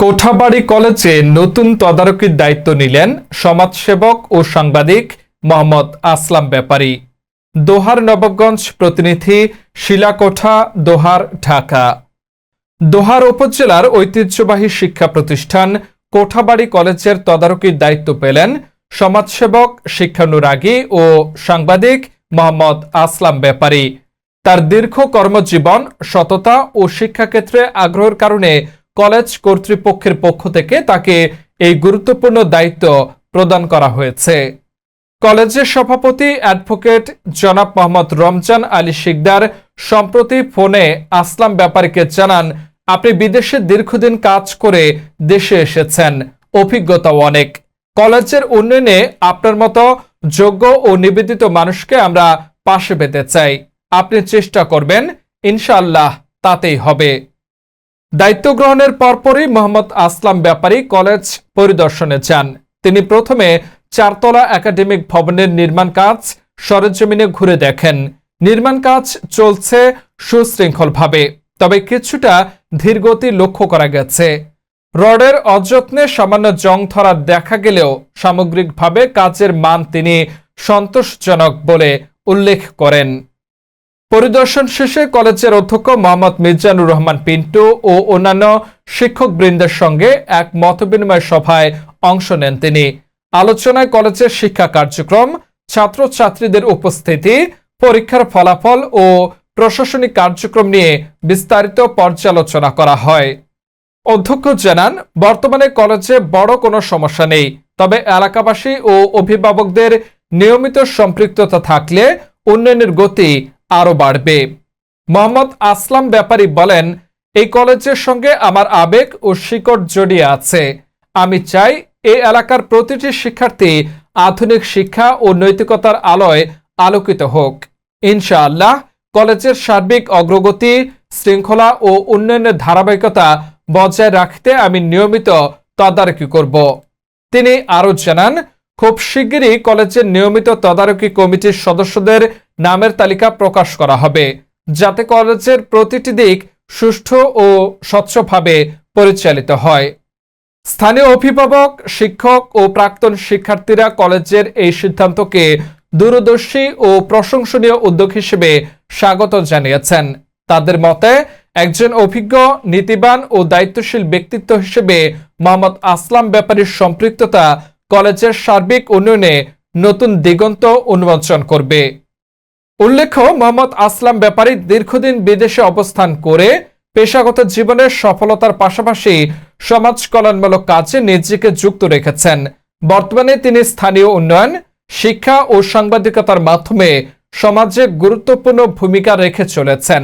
কোঠাবাড়ি কলেজে নতুন তদারকির দায়িত্ব নিলেন সমাজসেবক ও সাংবাদিক মোহাম্মদ আসলাম ব্যাপারী। দোহার নবগঞ্জ প্রতিনিধি শিলাকোঠা, দোহার ঢাকা। দোহার উপজেলার ঐতিহ্যবাহী শিক্ষা প্রতিষ্ঠান কোঠাবাড়ি কলেজের তদারকির দায়িত্ব পেলেন সমাজসেবক, শিক্ষানুরাগী ও সাংবাদিক মোহাম্মদ আসলাম ব্যাপারী। তার দীর্ঘ কর্মজীবন, সততা ও শিক্ষাক্ষেত্রে আগ্রহের কারণে কলেজ কর্তৃপক্ষের পক্ষ থেকে তাকে এই গুরুত্বপূর্ণ দায়িত্ব প্রদান করা হয়েছে। কলেজের সভাপতি অ্যাডভোকেট জনাব মোহাম্মদ রমজান আলী শিকদার সম্প্রতি ফোনে আসলাম ব্যাপারীকে জানান, আপনি বিদেশে দীর্ঘদিন কাজ করে দেশে এসেছেন, অভিজ্ঞতাও অনেক। কলেজের উন্নয়নে আপনার মতো যোগ্য ও নিবেদিত মানুষকে আমরা পাশে পেতে চাই। আপনি চেষ্টা করবেন, ইনশাআল্লাহ তাতেই হবে। দায়িত্ব গ্রহণের পরপরই মোহাম্মদ আসলাম ব্যাপারী কলেজ পরিদর্শনে যান। তিনি প্রথমে চারতলা একাডেমিক ভবনের নির্মাণ কাজ সরেজমিনে ঘুরে দেখেন। নির্মাণ কাজ চলছে সুশৃঙ্খলভাবে, তবে কিছুটা ধীরগতি লক্ষ্য করা গেছে। রডের অযত্নে সামান্য জং ধরা দেখা গেলেও সামগ্রিকভাবে কাজের মান তিনি সন্তোষজনক বলে উল্লেখ করেন। পরিদর্শন শেষে কলেজের অধ্যক্ষ মোহাম্মদ মির্জানুর রহমান পিন্টু ও অন্যান্য শিক্ষকবৃন্দের সঙ্গে এক মতবিনিময় সভায় অংশ নেন তিনি। আলোচনায় কলেজের শিক্ষা কার্যক্রম, ছাত্রছাত্রীদের উপস্থিতি, পরীক্ষার ফলাফল ও প্রশাসনিক কার্যক্রম নিয়ে বিস্তারিত পর্যালোচনা করা হয়। অধ্যক্ষ জানান, বর্তমানে কলেজে বড় কোনো সমস্যা নেই, তবে এলাকাবাসী ও অভিভাবকদের নিয়মিত সম্পৃক্ততা থাকলে উন্নয়নের গতি আরও বাড়বে। মোহাম্মদ আসলাম ব্যাপারী বলেন, এই কলেজের সঙ্গে আমার আবেগ ও শিকড় জড়িয়ে আছে। আমি চাই এই এলাকার প্রতিটি শিক্ষার্থী আধুনিক শিক্ষা ও নৈতিকতার আলোয় আলোকিত হোক। ইনশাআল্লাহ, কলেজের সার্বিক অগ্রগতি, শৃঙ্খলা ও উন্নয়নের ধারাবাহিকতা বজায় রাখতে আমি নিয়মিত তদারকি করব। তিনি আরও জানান খুব শিগগিরই কলেজের নিয়মিত তদারকি কমিটির সদস্যদের নামের তালিকা প্রকাশ করা হবে, যাতে কলেজের প্রতিটি দিক সুষ্ঠু ও স্বচ্ছভাবে পরিচালিত হয়। স্থানীয় অভিভাবক, শিক্ষক ও প্রাক্তন শিক্ষার্থীরা কলেজের এই সিদ্ধান্তকে দূরদর্শী ও প্রশংসনীয় উদ্যোগ হিসেবে স্বাগত জানিয়েছেন। তাদের মতে, একজন অভিজ্ঞ, নীতিবান ও দায়িত্বশীল ব্যক্তিত্ব হিসেবে মোহাম্মদ আসলাম ব্যাপারীর সম্পৃক্ততা কলেজের সার্বিক উন্নয়নে নতুন দিগন্ত উন্মোচন করবে। উল্লেখ্য, মোহাম্মদ আসলাম ব্যাপারী দীর্ঘদিন বিদেশে অবস্থান করে পেশাগত জীবনের সফলতার পাশাপাশি সমাজ কল্যাণমূলক কাজে নিজেকে যুক্ত রেখেছেন। বর্তমানে তিনি স্থানীয় উন্নয়ন, শিক্ষা ও সাংবাদিকতার মাধ্যমে সমাজে গুরুত্বপূর্ণ ভূমিকা রেখে চলেছেন।